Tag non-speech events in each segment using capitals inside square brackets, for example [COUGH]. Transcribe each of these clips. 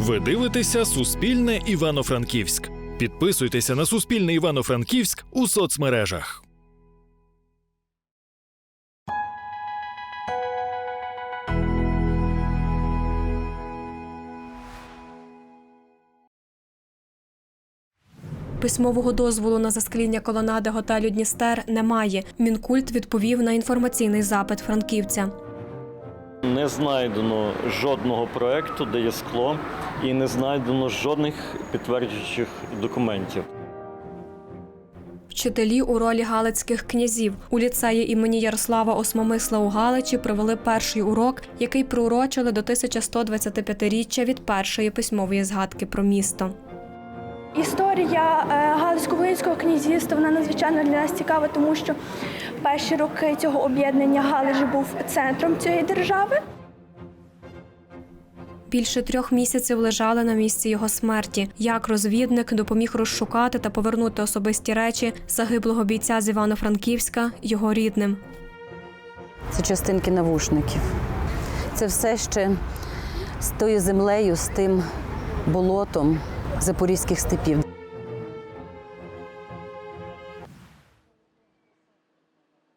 Ви дивитеся Суспільне Івано-Франківськ. Підписуйтеся на Суспільне Івано-Франківськ у соцмережах. Письмового дозволу на заскління колонади готелю Дністер немає. Мінкульт відповів на інформаційний запит франківця. Не знайдено жодного проекту, де є скло, і не знайдено жодних підтверджуючих документів. Вчителі у ролі галицьких князів у ліцеї імені Ярослава Осмомисла у Галичі провели перший урок, який приурочили до 1125-річчя від першої письмової згадки про місто. Історія е, Галицько-Волинського князівства вона надзвичайно для нас цікава, тому що перші роки цього об'єднання Галич був центром цієї держави. Більше трьох місяців лежали на місці його смерті. Як розвідник допоміг розшукати та повернути особисті речі загиблого бійця з Івано-Франківська його рідним. Це частинки навушників. Це все ще з тою землею, з тим болотом запорізьких степів.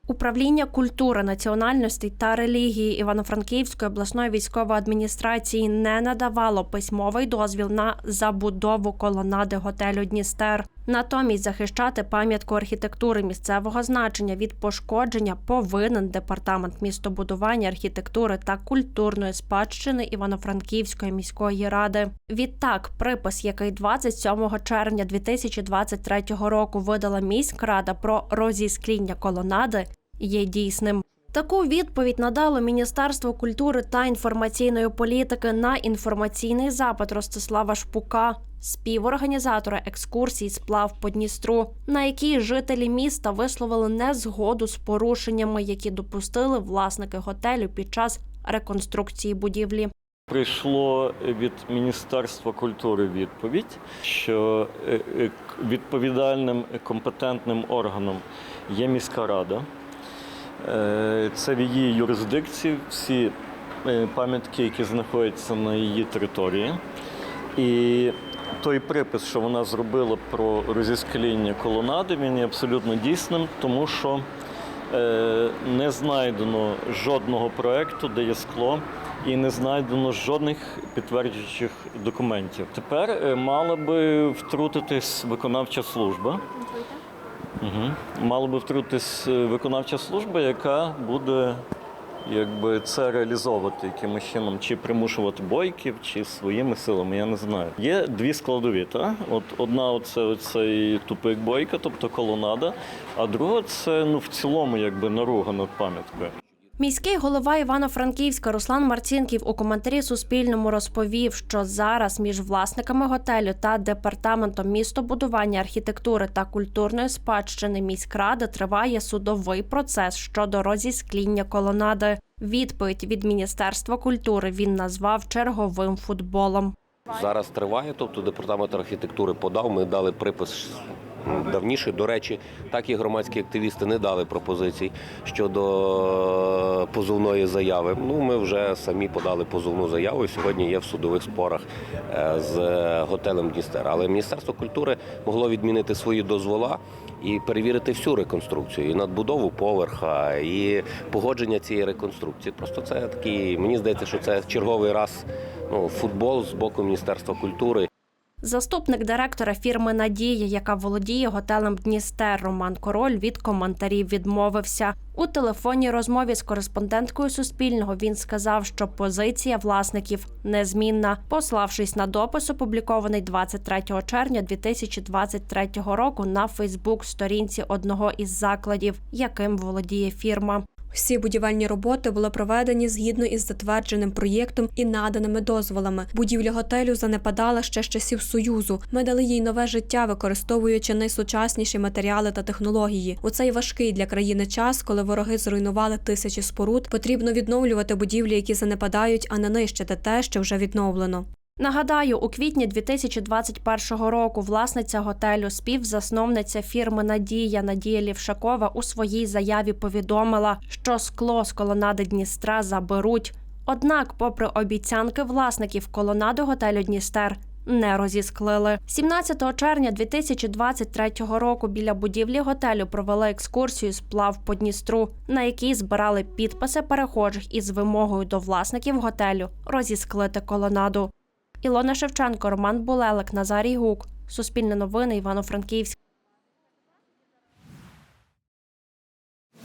Управління культури, національностей та релігії Івано-Франківської обласної військової адміністрації не надавало письмовий дозвіл на забудову колонади готелю Дністер. Натомість захищати пам'ятку архітектури місцевого значення від пошкодження повинен департамент містобудування, архітектури та культурної спадщини Івано-Франківської міської ради. Відтак, припис, який 27 червня 2023 року видала міськрада про розіскління колонади, є дійсним. Таку відповідь надало Міністерство культури та інформаційної політики на інформаційний запит Ростислава Шпука, співорганізатора екскурсій сплав по Дністру, на якій жителі міста висловили незгоду з порушеннями, які допустили власники готелю під час реконструкції будівлі. Прийшло від Міністерства культури відповідь, що е, е, відповідальним компетентним органом є міська рада. Е, Це в її юрисдикції всі е, пам'ятки, які знаходяться на її території. І той припис, що вона зробила про розіскління колонади, він є абсолютно дійсним, тому що е, не знайдено жодного проекту, де є скло, і не знайдено жодних підтверджуючих документів. Тепер мала би втрутитись виконавча служба. Угу. Мала би втрутитись е, виконавча служба, яка буде якби це реалізовувати якимось чином, чи примушувати бойків, чи своїми силами, я не знаю. Є дві складові. Та? От одна це оцей тупик бойка, тобто колонада, а друга це ну в цілому якби наруга над пам'яткою. Міський голова Івано-Франківська Руслан Марцінків у коментарі Суспільному розповів, що зараз між власниками готелю та департаментом містобудування, архітектури та культурної спадщини міськради триває судовий процес щодо розіскління колонади. Відповідь від Міністерства культури він назвав черговим футболом. Зараз триває, тобто департамент архітектури подав. Ми дали припис давніше. До речі, так і громадські активісти не дали пропозицій щодо позовної заяви. Ну, ми вже самі подали позовну заяву. Сьогодні є в судових спорах е, з готелем Дністер. Але Міністерство культури могло відмінити свої дозвола і перевірити всю реконструкцію, і надбудову поверха, і погодження цієї реконструкції. Просто це такий, мені здається, що це черговий раз ну, футбол з боку Міністерства культури. Заступник директора фірми Надія, яка володіє готелем Дністер, Роман Король від коментарів відмовився. У телефонній розмові з кореспонденткою Суспільного він сказав, що позиція власників незмінна, пославшись на допис, опублікований 23 червня 2023 року на Фейсбук-сторінці одного із закладів, яким володіє фірма. Всі будівельні роботи були проведені згідно із затвердженим проєктом і наданими дозволами. Будівля готелю занепадала ще з часів Союзу. Ми дали їй нове життя, використовуючи найсучасніші матеріали та технології. У цей важкий для країни час, коли вороги зруйнували тисячі споруд, потрібно відновлювати будівлі, які занепадають, а не нищити те, що вже відновлено. Нагадаю, у квітні 2021 року власниця готелю, співзасновниця фірми Надія Надія Лівшакова у своїй заяві повідомила, що скло з колонади Дністра заберуть. Однак, попри обіцянки власників колонаду готелю Дністер. Не розісклили 17 червня 2023 року. Біля будівлі готелю провели екскурсію сплав по Дністру, на якій збирали підписи перехожих із вимогою до власників готелю розісклити колонаду. Ілона Шевченко, Роман Булелик, Назарій Гук. Суспільне новини Івано-Франківськ.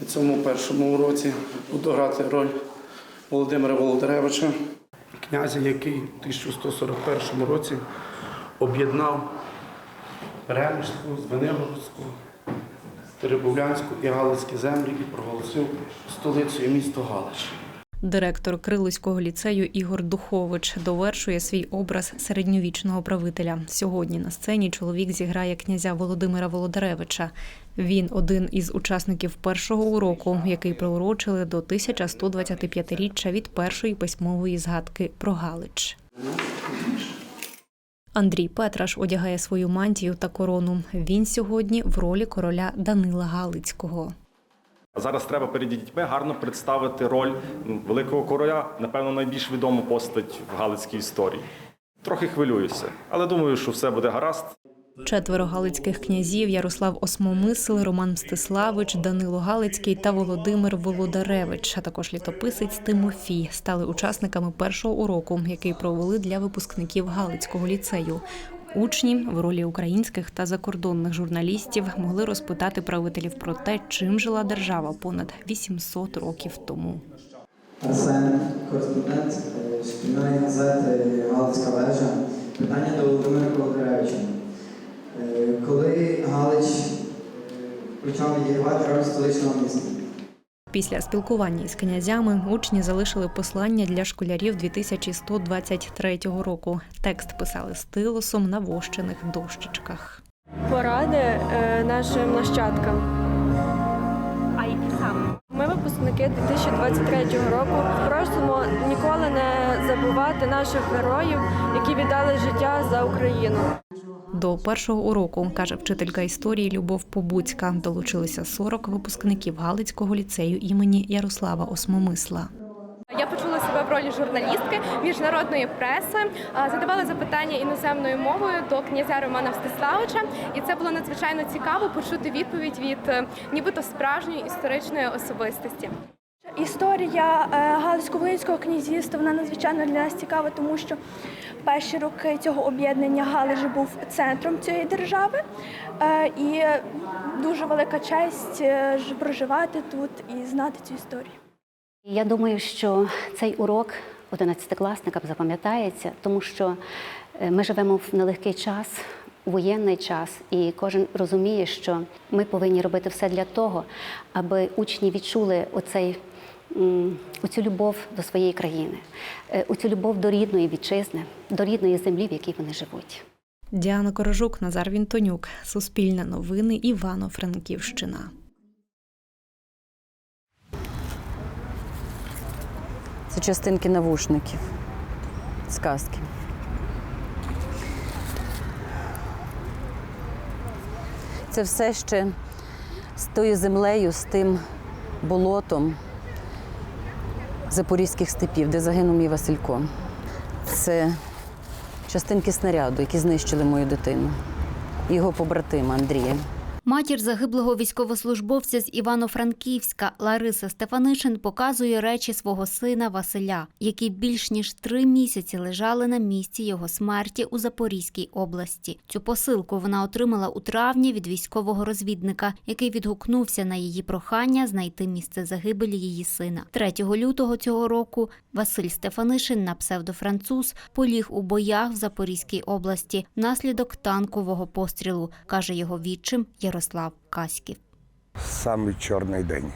У цьому першому уроці буду грати роль Володимира Володаревича, князя, який у 1141 році об'єднав Перемишську, Звенигородську, Теребовлянську і Галицькі землі і проголосив столицею місто Галич. Директор Крилуського ліцею Ігор Духович довершує свій образ середньовічного правителя. Сьогодні на сцені чоловік зіграє князя Володимира Володаревича. Він один із учасників першого уроку, який приурочили до 1125-річчя від першої письмової згадки про Галич. Андрій Петраш одягає свою мантію та корону. Він сьогодні в ролі короля Данила Галицького. Зараз треба перед дітьми гарно представити роль великого короля, напевно, найбільш відому постать в галицькій історії. Трохи хвилююся, але думаю, що все буде гаразд. Четверо галицьких князів Ярослав Осмомисл, Роман Мстиславич, Данило Галицький та Володимир Володаревич, а також літописець Тимофій стали учасниками першого уроку, який провели для випускників Галицького ліцею. Учні в ролі українських та закордонних журналістів могли розпитати правителів про те, чим жила держава понад 800 років тому. Арсен, кореспондент е, шкільної газети Галицька вежа. Питання до Володимира Колокаревича. Е, Коли Галич е, почав відігравати роль столичного міста? Після спілкування із князями учні залишили послання для школярів 2123 року. Текст писали стилусом на вощених дощечках. Поради е, нашим нащадкам. А які саме? Ми випускники 2023 року. Просимо ніколи не забувати наших героїв, які віддали життя за Україну. До першого уроку, каже вчителька історії Любов Побуцька, долучилися 40 випускників Галицького ліцею імені Ярослава Осмомисла. Я почула себе в ролі журналістки міжнародної преси, задавала запитання іноземною мовою до князя Романа Мстиславича, і це було надзвичайно цікаво почути відповідь від е, нібито справжньої історичної особистості. Історія е, Галицько-Волинського князівства вона надзвичайно для нас цікава, тому що перші роки цього об'єднання Галич був центром цієї держави, Е, і дуже велика честь е, проживати тут і знати цю історію. Я думаю, що цей урок одинадцятикласникам запам'ятається, тому що ми живемо в нелегкий час, воєнний час, і кожен розуміє, що ми повинні робити все для того, аби учні відчули оцей. Оцю любов до своєї країни, е, оцю любов до рідної вітчизни, до рідної землі, в якій вони живуть. Діана Корожук, Назар Вінтонюк, Суспільне новини, Івано-Франківщина. Це частинки навушників, сказки. Це все ще з тою землею, з тим болотом запорізьких степів, де загинув мій Василько. Це частинки снаряду, які знищили мою дитину, його побратима Андрія. Матір загиблого військовослужбовця з Івано-Франківська Лариса Стефанишин показує речі свого сина Василя, які більш ніж три місяці лежали на місці його смерті у Запорізькій області. Цю посилку вона отримала у травні від військового розвідника, який відгукнувся на її прохання знайти місце загибелі її сина. 3 лютого цього року Василь Стефанишин на псевдофранцуз поліг у боях в Запорізькій області внаслідок танкового пострілу, каже його відчим Ярослав Каськів. Самий чорний день.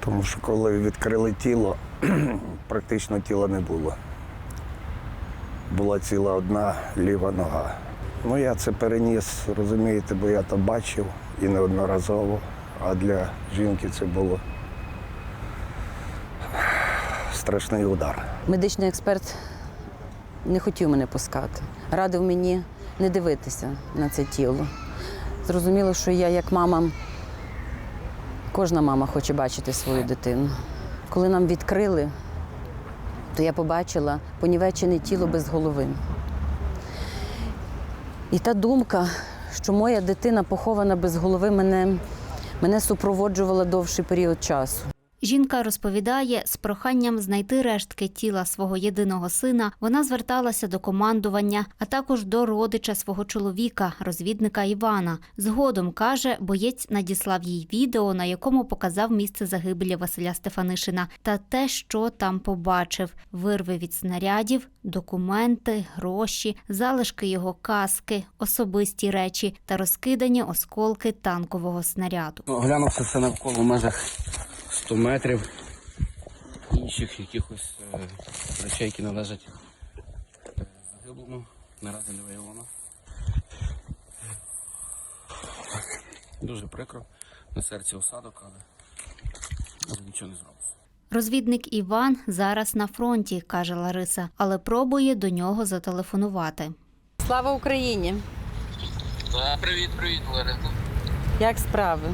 Тому що коли відкрили тіло, [CLEARS THROAT] практично тіла не було. Була ціла одна ліва нога. Ну, я це переніс, розумієте, бо я то бачив і неодноразово. А для жінки це було страшний удар. Медичний експерт не хотів мене пускати. Радив мені не дивитися на це тіло. Зрозуміло, що я як мама, кожна мама хоче бачити свою дитину. Коли нам відкрили, то я побачила понівечене тіло без голови. І та думка, що моя дитина похована без голови, мене, мене супроводжувала довший період часу. Жінка розповідає, з проханням знайти рештки тіла свого єдиного сина вона зверталася до командування, а також до родича свого чоловіка, розвідника Івана. Згодом каже, боєць надіслав їй відео, на якому показав місце загибелі Василя Стефанишина та те, що там побачив: вирви від снарядів, документи, гроші, залишки його каски, особисті речі та розкидані осколки танкового снаряду. Оглянувся все навколо в межах 100 метрів інших якихось е, речей, які належать е, загиблому. Наразі не виявлено. Дуже прикро. На серці осадок, але але нічого не зробив. Розвідник Іван зараз на фронті, каже Лариса, але пробує до нього зателефонувати. Слава Україні! Привіт, привіт, Лариса. Як справи?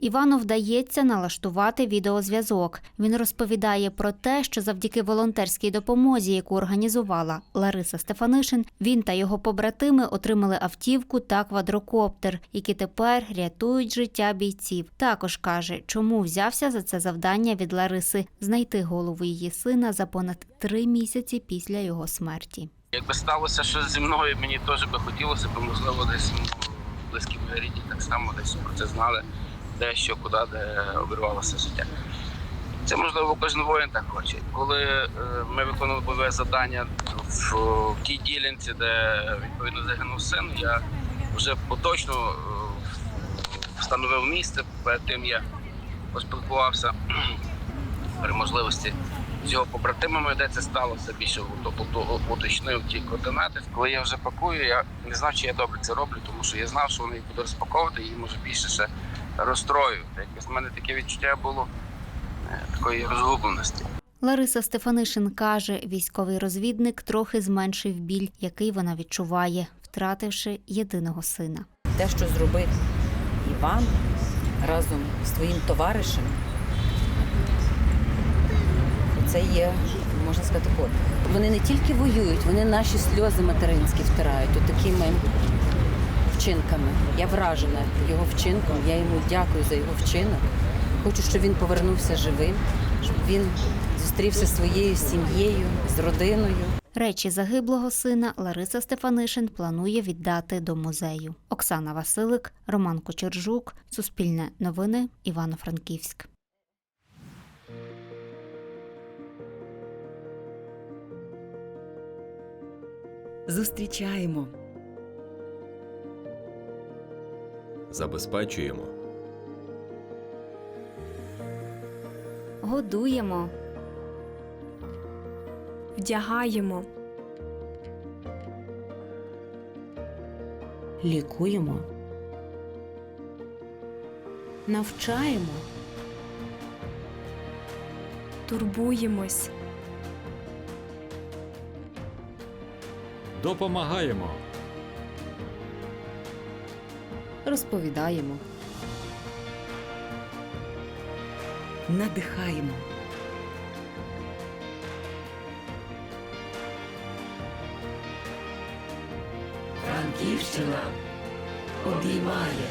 Івану вдається налаштувати відеозв'язок. Він розповідає про те, що завдяки волонтерській допомозі, яку організувала Лариса Стефанишин, він та його побратими отримали автівку та квадрокоптер, які тепер рятують життя бійців. Також каже, чому взявся за це завдання від Лариси знайти голову її сина за понад три місяці після його смерті. Якби сталося щось зі мною, мені теж би хотілося б, можливо, десь близькі мої рідні так само десь про це знали, де що, куди, де обірвалося життя. Це можливо кожен воїн так хоче. Коли е, ми виконували бойове завдання в, тій ділянці, де відповідно загинув син, я вже поточно е, встановив місце. Перед тим я поспілкувався [CLEARS THROAT] при можливості з його побратимами, де це сталося, більше уточнив ті координати. Коли я вже пакую, я не знав, чи я добре це роблю, тому що я знав, що вони їх будуть розпаковувати і може більше ще розстроювати. Якось в мене таке відчуття було е, такої розгубленості. Лариса Стефанишин каже, військовий розвідник трохи зменшив біль, який вона відчуває, втративши єдиного сина. Те, що зробив Іван разом з твоїм товаришем, це є, можна сказати, подвиг. Вони не тільки воюють, вони наші сльози материнські втирають от такими вчинками. Я вражена його вчинком, я йому дякую за його вчинок. Хочу, щоб він повернувся живим, щоб він зустрівся зі своєю сім'єю, з родиною. Речі загиблого сина Лариса Стефанишин планує віддати до музею. Оксана Василик, Роман Кочержук, Суспільне новини, Івано-Франківськ. Зустрічаємо. Забезпечуємо. Годуємо, Вдягаємо, Лікуємо. Навчаємо. турбуємось, Допомагаємо. Розповідаємо. Надихаємо. Франківщина обіймає.